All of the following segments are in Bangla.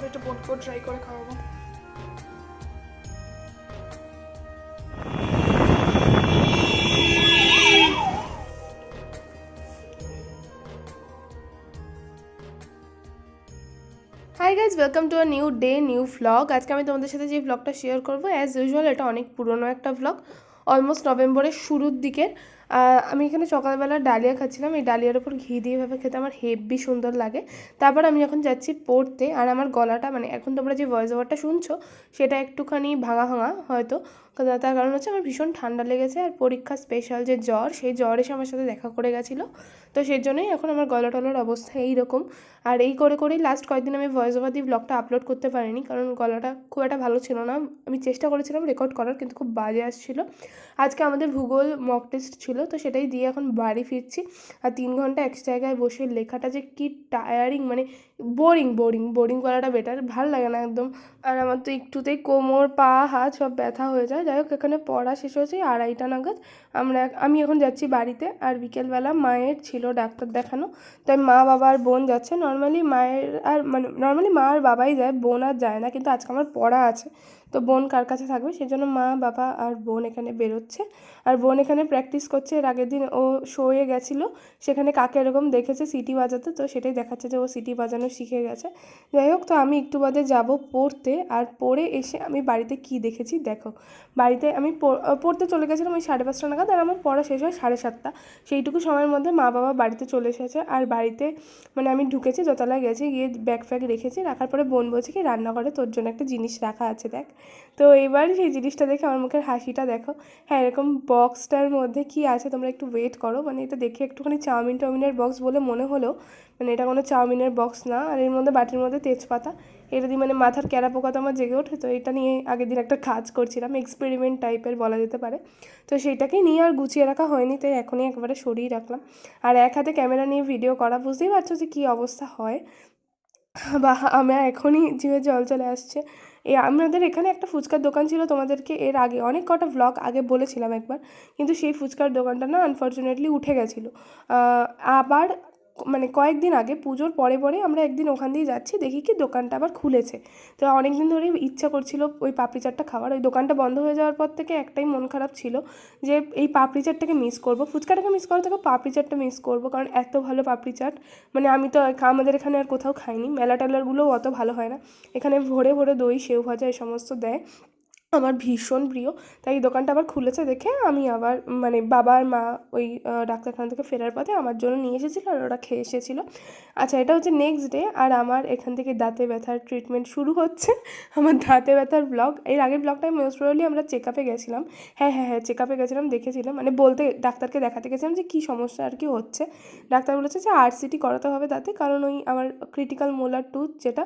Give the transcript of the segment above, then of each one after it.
পরে একটু বোনকেও ট্রাই করে খাওয়াবো। Hi guys welcome to a new day new vlog আজকে আমি তোমাদের সাথে যে ভ্লগটা শেয়ার করব অ্যাজ ইউজুয়াল এটা অনেক পুরনো একটা ভ্লগ অলমোস্ট নভেম্বরের শুরুর দিকের। আমি এখানে সকালবেলা ডালিয়া খাচ্ছিলাম। এই ডালিয়ার ওপর ঘি দিয়ে ভাবে খেতে আমার হেভি সুন্দর লাগে। তারপর আমি এখন যাচ্ছি পড়তে আর আমার গলাটা মানে এখন তোমরা যে ভয়েস ওভারটা শুনছো, সেটা একটুখানি ভাঙা ভাঙা হয়তো। তার কারণ হচ্ছে আমার ভীষণ ঠান্ডা লেগেছে আর পরীক্ষা স্পেশাল যে জ্বর, সেই জ্বর এসে আমার সাথে দেখা করে গেছিল। তো সেই জন্যই এখন আমার গলা টলার অবস্থা এইরকম। আর এই করে করেই লাস্ট কয়েকদিন আমি ভয়েস ওভার দিয়ে ব্লগটা আপলোড করতে পারিনি, কারণ গলাটা খুব একটা ভালো ছিল না। আমি চেষ্টা করেছিলাম রেকর্ড করার, কিন্তু খুব বাজে আসছিল। আজকে আমাদের ভূগোল মক টেস্ট ছিল। তো সেটাই দিয়ে এখন বাড়ি ফিরছি। আর তিন ঘণ্টা এক জায়গায় বসে লেখাটা যে কি টায়ারিং মানে বোরিং বোরিং বোরিং করাটা বেটার ভালো লাগে না একদম। আর আমার তো একটুতেই কোমর, পা, হাত সব ব্যথা হয়ে যায়। যাই হোক, এখানে পড়া শেষ হয়েছে, আড়াইটা নাগাদ। আমরা আমি এখন যাচ্ছি বাড়িতে, আর বিকেলবেলা মায়ের ছিল ডাক্তার দেখানো। তাই মা, বাবা আর বোন যাচ্ছে। নর্মালি মায়ের আর মানে নর্মালি মা আর বাবাই যায়, বোন আর যায় না, কিন্তু আজকে আমার পড়া আছে। তো বোন কার কাছে থাকবে? সেই জন্য মা, বাবা আর বোন এখানে বেরোচ্ছে। আর বোন এখানে প্র্যাকটিস করছে। এর আগের দিন ও শোয়ে গেছিল। সেখানে কাকে এরকম দেখেছে? সিটি বাজাতে। তো সেটাই দেখাচ্ছে যে ও সিটি বাজানো শিখে গেছে। যাই হোক, তো আমি একটু বাদে যাব পড়তে। আর পড়ে এসে আমি বাড়িতে কি দেখেছি দেখো। বাড়িতে আমি পড়তে চলে গেছিলাম ওই সাড়ে পাঁচটা নাগাদ। আর আমার পড়া শেষ হয় সাড়ে সাতটা। সেইটুকু সময়ের মধ্যে মা, বাবা বাড়িতে চলে এসেছে। আর বাড়িতে মানে আমি ঢুকেছি, দোতলায় গেছি। গিয়ে ব্যাগ ফ্যাগ রেখেছি। রাখার পরে বোন বলছে কি, রান্নাঘরে তোর জন্য একটা জিনিস রাখা আছে দেখ। তো এবার সেই জিনিসটা দেখে আমার মুখের হাসিটা দেখো। হ্যাঁ এরকম বক্সটার মধ্যে কি আছে তোমরা একটু ওয়েট করো। মানে এটা দেখে একটুখানি চাউমিন টাউমিনের বক্স বলে মনে হলো। মানে এটা কোনো চাউমিনের বক্স না। আর এর মধ্যে বাটির মধ্যে তেজপাতা। এটা দিয়ে মানে মাথার ক্যারা পোকা তো আমার জেগে ওঠে। তো এটা নিয়ে আগের দিন একটা কাজ করছিলাম। এক্সপেরিমেন্ট টাইপের বলা যেতে পারে। তো সেইটাকে নিয়ে আর গুছিয়ে রাখা হয়নি। তাই এখনই একবারে সরিয়ে রাখলাম। আর এক হাতে ক্যামেরা নিয়ে ভিডিও করা, বুঝতেই পারছ যে কী অবস্থা হয়। বা আমার এখনই জিভে জল চলে আসছে। এই আমাদের এখানে একটা ফুচকার দোকান ছিল তোমাদেরকে এর আগে, অনেক কটা ব্লগ আগে বলেছিলাম একবার, কিন্তু সেই ফুচকার দোকানটা না আনফর্চুনেটলি উঠে গেছিল। আবার মানে কয়েকদিন আগে পুজোর পরে পরে আমরা একদিন ওখান দিয়ে যাচ্ছি, দেখি কি দোকানটা আবার খুলেছে। তো অনেক দিন ধরেই ইচ্ছা করছিল ওই পাপড়ি চাটটা খাওয়ার। ওই দোকানটা বন্ধ হয়ে যাওয়ার পর থেকে একটাই মন খারাপ ছিল যে এই পাপড়ি চাটটাকে মিস করব। ফুচকাটাকে মিস করার থেকে পাপড়ি চাটটা মিস করব, কারণ এত ভালো পাপড়ি চাট। মানে আমি তো আমাদের এখানে আর কোথাও খাইনি। মেলা টেলারগুলোও অত ভালো হয় না। এখানে ভরে ভরে দই সেও ভাজা, এই সমস্ত দেয়। আমার ভীষণ প্রিয়। তাই এই দোকানটা আবার খুলেছে দেখে আমি আবার মানে বাবা আর মা ওই ডাক্তারখানা থেকে ফেরার পথে আমার জন্য নিয়ে এসেছিল আর ওরা খেয়ে এসেছিল। আচ্ছা এটা হচ্ছে নেক্সট ডে আর আমার এখান থেকে দাঁতে ব্যথার ট্রিটমেন্ট শুরু হচ্ছে। আমার দাঁতে ব্যথার ব্লগ এর আগের ব্লগটায় মোস্ট প্রবলি আমরা চেক আপে গেছিলাম। হ্যাঁ হ্যাঁ হ্যাঁ চেক আপে গেছিলাম, দেখেছিলাম। মানে বলতে ডাক্তারকে দেখাতে গেছিলাম যে কী সমস্যা আর কি হচ্ছে। ডাক্তার বলেছে যে আরসিটি করাতে হবে দাঁতে, কারণ ওই আমার ক্রিটিক্যাল মোলার টুথ যেটা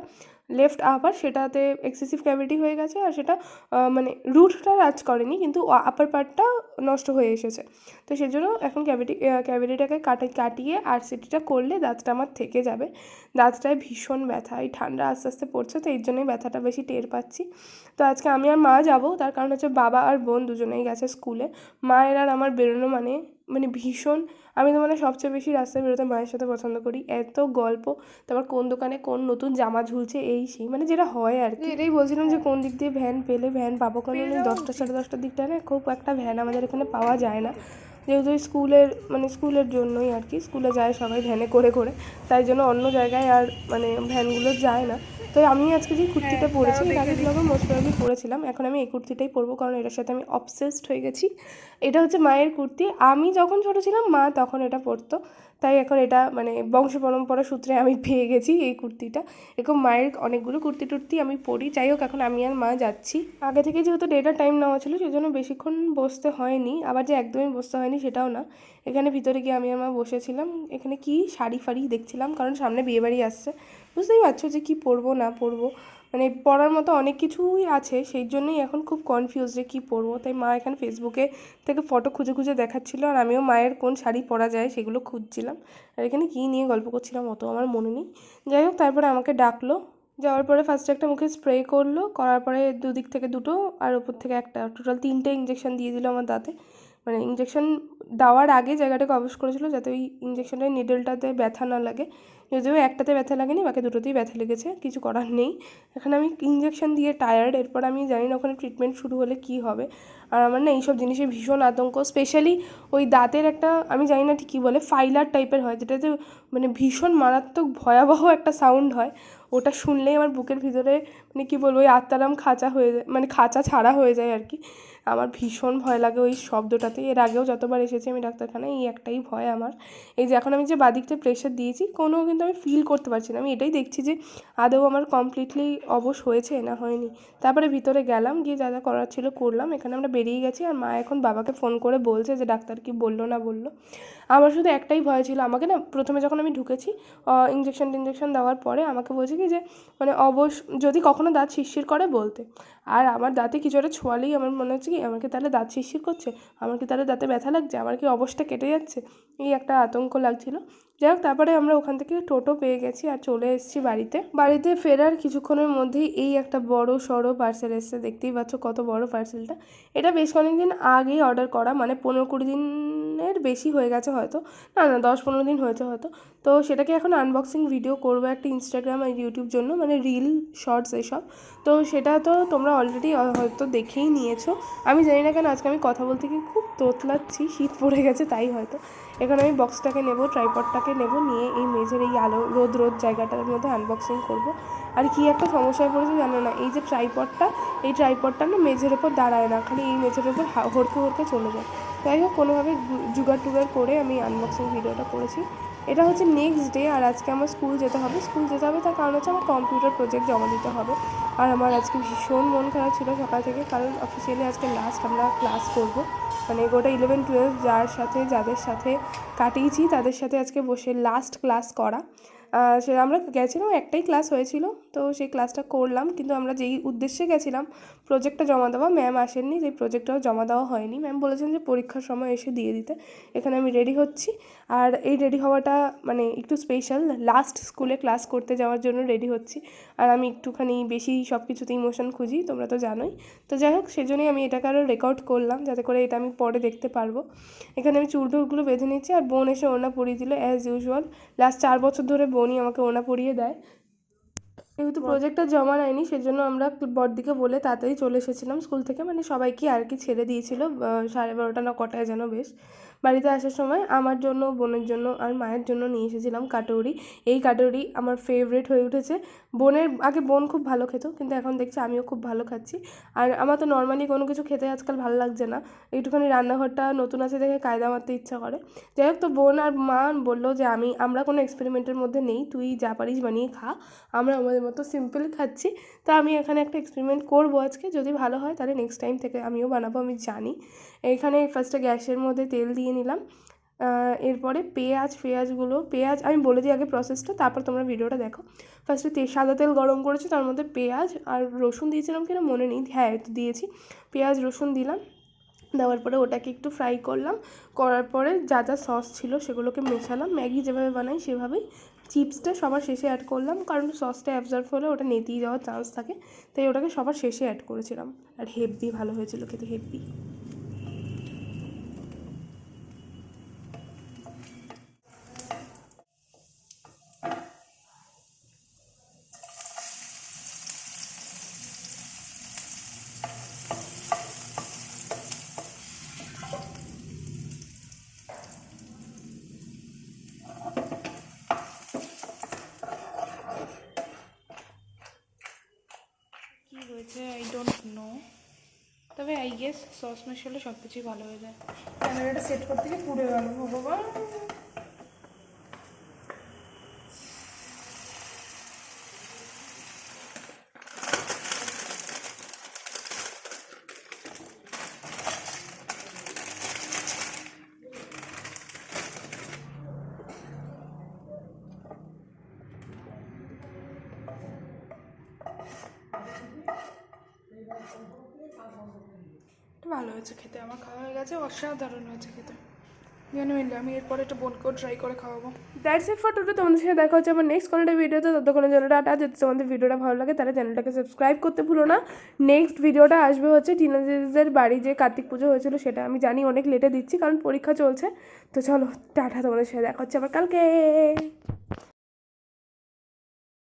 লেফট আপার সেটাতে এক্সেসিভ ক্যাভিটি হয়ে গেছে আর সেটা মানে রুটটা রাজ করেনি কিন্তু আপার পার্টটা নষ্ট হয়ে এসেছে। তো সেই জন্য এখন ক্যাভিটি ক্যাভিটিটাকে কাটে, কাটিয়ে আর সিটিটা করলে দাঁতটা আমার থেকে যাবে। দাঁতটায় ভীষণ ব্যথা, এই ঠান্ডা আস্তে আস্তে পড়ছে তো এর জন্যই ব্যথাটা বেশি টের পাচ্ছি। তো আজকে আমি আর মা যাব, তার কারণ হচ্ছে বাবা আর বোন দুজনেই গেছে স্কুলে। মায়ের আর আমার বেরোনো মানে মানে ভীষণ আমি তো মানে সবচেয়ে বেশি রাস্তায় বেরোতে মায়ের সাথে পছন্দ করি। এত গল্প তারপর কোন দোকানে কোন নতুন জামা ঝুলছে এই সেই মানে যেটা হয় আর কি। এটাই বলছিলাম যে কোন দিক দিয়ে ভ্যান পেলে ভ্যান পাবো কারণ ওই দশটা সাড়ে দশটার দিকটা না খুব একটা ভ্যান আমাদের এখানে পাওয়া যায় না। যেহেতু স্কুলের মানে স্কুলের জন্যই আর কি স্কুলে যায় সবাই ভ্যানে করে করে। তাই জন্য অন্য জায়গায় আর মানে ভ্যানগুলো যায় না। তো আমি আজকে যে কুর্তিটা পরেছি এটা আগে ব্লগে মোস্ট প্রবলি পরেছিলাম এখন আমি এই কুর্তিটাই পরবো কারণ এটার সাথে আমি অবসেসড হয়ে গেছি। এটা হচ্ছে মায়ের কুর্তি আমি যখন ছোটো ছিলাম মা তখন এটা পরতো। তাই এখন এটা মানে বংশ পরম্পরা সূত্রে আমি পেয়ে গেছি এই কুর্তিটা। এরকম মায়ের অনেকগুলো কুর্তি টুর্তি আমি পরি। যাই হোক, এখন আমি আর মা যাচ্ছি। আগে থেকে যেহেতু ডেটার টাইম নেওয়া ছিল সেই জন্য বেশিক্ষণ বসতে হয়নি। আবার যে একদমই বসতে হয়নি সেটাও না। এখানে ভিতরে গিয়ে আমি আর মা বসেছিলাম। এখানে কি শাড়ি ফাড়ি দেখছিলাম, কারণ সামনে বিয়েবাড়ি আসছে। বুঝতেই পারছ যে কি পরবো, না পরবো। মানে পড়ার মতো অনেক কিছুই আছে, সেই জন্যই এখন খুব কনফিউজ যে কী পরবো তাই মা এখানে ফেসবুকে থেকে ফটো খুঁজে খুঁজে দেখাচ্ছিলো আর আমিও মায়ের কোন শাড়ি পরা যায় সেগুলো খুঁজছিলাম। আর এখানে কী নিয়ে গল্প করছিলাম অত আমার মনে নেই। যাই হোক, তারপরে আমাকে ডাকলো। যাওয়ার পরে ফার্স্টে একটা মুখে স্প্রে করল, করার পরে দুদিক থেকে দুটো আর ওপর থেকে একটা টোটাল তিনটে ইঞ্জেকশন দিয়ে দিল আমার দাঁতে। মানে ইঞ্জেকশন দেওয়ার আগে জায়গাটাকে অবশ করেছিল যাতে ওই ইঞ্জেকশনের নিডলটাতে ব্যথা না লাগে। যদিও একটাতে ব্যথা লাগেনি, বাকি দুটোতেই ব্যথা লেগেছে, কিছু করার নেই। এখানে আমি ইঞ্জেকশন দিয়ে টায়ার্ড এরপর আমি জানি না ওখানে ট্রিটমেন্ট শুরু হলে কী হবে। আর আমার না এইসব জিনিসের ভীষণ আতঙ্ক স্পেশালি ওই দাঁতের একটা, আমি জানি না ঠিক কী বলে ফাইলার টাইপের হয়, যেটাতে মানে ভীষণ মারাত্মক ভয়াবহ একটা সাউন্ড হয়। ওটা শুনলেই আমার বুকের ভিতরে মানে কী বলব, ওই আত্মারাম খাঁচা হয়ে যায় মানে খাঁচা ছাড়া হয়ে যায় আর কি। আমার ভীষণ ভয় লাগে ওই শব্দটাতে। এর আগেও যতবার এসেছি আমি ডাক্তারখানায়, এই একটাই ভয় আমার। এই যে এখন আমি যে বাদিকটা প্রেশার দিয়েছি কোনো কিন্তু আমি ফিল করতে পারছি না। আমি এটাই দেখছি যে আদৌ আমার কমপ্লিটলি অবশ হয়েছে না হয়নি। তারপরে ভিতরে গেলাম, গিয়ে যা যা করার ছিল করলাম। এখানে আমরা বেরিয়ে গেছি আর মা এখন বাবাকে ফোন করে বলছে যে ডাক্তার কি বলল না বলল। আমার শুধু একটাই ভয় ছিল। আমাকে না প্রথমে যখন আমি ঢুকেছি ইঞ্জেকশন টিনজেকশন দেওয়ার পরে আমাকে বলছে কি যে মানে অবশ, যদি কখনো দাঁত শিরশির করে বলতে। আর আমার দাঁতে কিছু একটা ছোঁয়ালেই আমার মনে হচ্ছে কি আমার কি তাহলে দাঁত শিরশির করছে? আমার কি তাহলে দাঁতে ব্যথা লাগছে? আমার কি অবস্থা কেটে যাচ্ছে? এই একটা আতঙ্ক লাগছিল। যাই হোক তারপরে আমরা ওখান থেকে টোটো পেয়ে গেছি আর চলে এসেছি বাড়িতে। বাড়িতে ফেরার কিছুক্ষণের মধ্যেই এই একটা বড় সড়ো পার্সেল এসছে। দেখতেই পাচ্ছ কত বড় পার্সেলটা এটা বেশ কয়েকদিন আগেই অর্ডার করা মানে পনেরো কুড়ি দিনের বেশি হয়ে গেছে হয়তো। না না, দশ পনেরো দিন হয়েছে হয়তো। তো সেটাকে এখন আনবক্সিং ভিডিও করব একটা ইনস্টাগ্রাম আর ইউটিউব জন্য মানে রিল শর্টস এসব। তো সেটা তো তোমরা অলরেডি হয়তো দেখেই নিয়েছো। আমি জানি না কেন, আজকে আমি কথা বলতে গিয়ে খুব তোতলাচ্ছি, শীত পড়ে গেছে তাই হয়তো। এখানে আমি বক্সটাকে নেব ট্রাইপডটাকে নেব, নিয়ে এই মেঝের এই আলো, রোদ রোদ জায়গাটার মধ্যে আনবক্সিং করব। আর কি একটা সমস্যায় পড়েছে জানো না, এই যে ট্রাইপডটা এই ট্রাইপডটা না মেঝের ওপর দাঁড়ায় না, খালি এই মেঝের ওপর হা- হড়কে হড়কে চলে যায়। যাই হোক, কোনোভাবে জুগার টুগার করে আমি আনবক্সিং ভিডিওটা করেছি। এটা হচ্ছে নেক্সট ডে আর আজকে আমার স্কুল যেতে হবে। স্কুল যেতে হবে, তার কারণ হচ্ছে আমার কম্পিউটার প্রজেক্ট জমা দিতে হবে। আর আমার আজকে ভীষণ মন খারাপ ছিল সকাল থেকে, কারণ অফিসিয়ালি আজকে লাস্ট আমরা ক্লাস করব। মানে গোটা ইলেভেন টুয়েলভ যার সাথে, যাদের সাথে কাটিয়েছি, তাদের সাথে আজকে বসে লাস্ট ক্লাস করা। সে আমরা গেছিলাম, একটাই ক্লাস হয়েছিল, তো সেই ক্লাসটা করলাম, কিন্তু আমরা যেই উদ্দেশ্যে গেছিলাম প্রজেক্টটা জমা দেওয়া ম্যাম আসেননি সেই প্রজেক্টটাও জমা দেওয়া হয়নি। ম্যাম বলেছেন যে পরীক্ষার সময় এসে দিয়ে দিতে, এখানে আমি রেডি হচ্ছি। আর এই রেডি হওয়াটা মানে একটু স্পেশাল লাস্ট স্কুলে ক্লাস করতে যাওয়ার জন্য রেডি হচ্ছি। আর আমি একটুখানি বেশি সব কিছুতে ইমোশন খুঁজি, তোমরা তো জানোই। তো যাই হোক, সেজন্যই আমি এটাকে আরও রেকর্ড করলাম, যাতে করে এটা আমি পরে দেখতে পারব। এখানে আমি চুল টুলগুলো বেঁধে নিচ্ছি, আর বোন এসে ওড়না পরিয়ে দিল অ্যাজ ইউজুয়াল লাস্ট চার বছর ধরে বোনই আমাকে ওনা পরিয়ে দেয়। যেহেতু প্রজেক্টটা জমা নেয়নি সেজন্য আমরা বড়দিকে বলে তাড়াতাড়ি চলে এসেছিলাম স্কুল থেকে। মানে সবাইকে আর কি ছেড়ে দিয়েছিল সাড়ে বারোটা না কটায় যেন বেশ। বাড়িতে আসার সময় আমার জন্য, বোনের জন্য আর মায়ের জন্য নিয়ে এসেছিলাম কাটৌরি এই কাটৌরি আমার ফেভারিট হয়ে উঠেছে। বোনের, আগে বোন খুব ভালো খেত, কিন্তু এখন দেখছি আমিও খুব ভালো খাচ্ছি। আর আমার তো নর্মালি কোনো কিছু খেতে আজকাল ভালো লাগছে না। একটুখানি রান্নাঘরটা নতুন আছে দেখে কায়দা মারতে ইচ্ছা করে। যাই হোক, তো বোন আর মা বলল যে, আমি, আমরা কোনো এক্সপেরিমেন্টের মধ্যে নেই, তুই যা পারিস বানিয়ে খা। আমরা আমাদের মতো সিম্পল খাচ্ছি। তো আমি এখানে একটা এক্সপেরিমেন্ট করব আজকে। যদি ভালো হয়, তাহলে নেক্সট টাইম থেকে আমিও বানাবো, আমি জানি। এখানে ফার্স্টে গ্যাসের মধ্যে তেল দিয়ে নিলাম। এরপরে পেঁয়াজ পেঁয়াজগুলো পেঁয়াজ, আমি বলে দিই আগে প্রসেসটা তারপর তোমরা ভিডিওটা দেখো। ফার্স্টে তে, সাদা তেল গরম করেছি, তার মধ্যে পেঁয়াজ আর রসুন দিয়েছিলাম কিনা মনে নেই। হ্যাঁ দিয়েছি। পেঁয়াজ, রসুন দিলাম, দেওয়ার পরে ওটাকে একটু ফ্রাই করলাম। করার পরে যা যা সস ছিল সেগুলোকে মেশালাম। ম্যাগি যেভাবে বানাই সেভাবেই চিপসটা সবার শেষে অ্যাড করলাম, কারণ সসটা অ্যাবজর্ভ হলে ওটা নেতিয়ে যাওয়ার চান্স থাকে। তাই ওটাকে সবার শেষে অ্যাড করেছিলাম। আর হেভি ভালো হয়েছিল খেতে হেভি কি হয়েছে আই ডোন্ট নো তবে আই গেস সস মেশালে সব কিছুই ভালো হয়ে যায়। ক্যামেরাটা সেট করতে গিয়ে পুড়ে গেল ভগবান ভালো হয়েছে খেতে, আমার খাওয়া হয়ে গেছে, অসাধারণ হয়েছে খেতে। জানি আমি এরপরে একটা বোনকেও ট্রাই করে খাওয়াবো। দ্যাটস ইট ফর টুডে তোমাদের সাথে দেখা হচ্ছে আমার নেক্সট কোনো একটা ভিডিওতে ততক্ষণের জন্য টাটা, যদি তোমাদের ভিডিওটা ভালো লাগে, তাহলে চ্যানেলটাকে সাবস্ক্রাইব করতে ভুলো না। নেক্সট ভিডিওটা আসবে হচ্ছে টিনাজের বাড়ি যে কার্তিক পুজো হয়েছিল, সেটা আমি জানি অনেক লেটে দিচ্ছি, কারণ পরীক্ষা চলছে। তো চলো, টাটা, তোমাদের সাথে দেখা হচ্ছে আবার কালকে।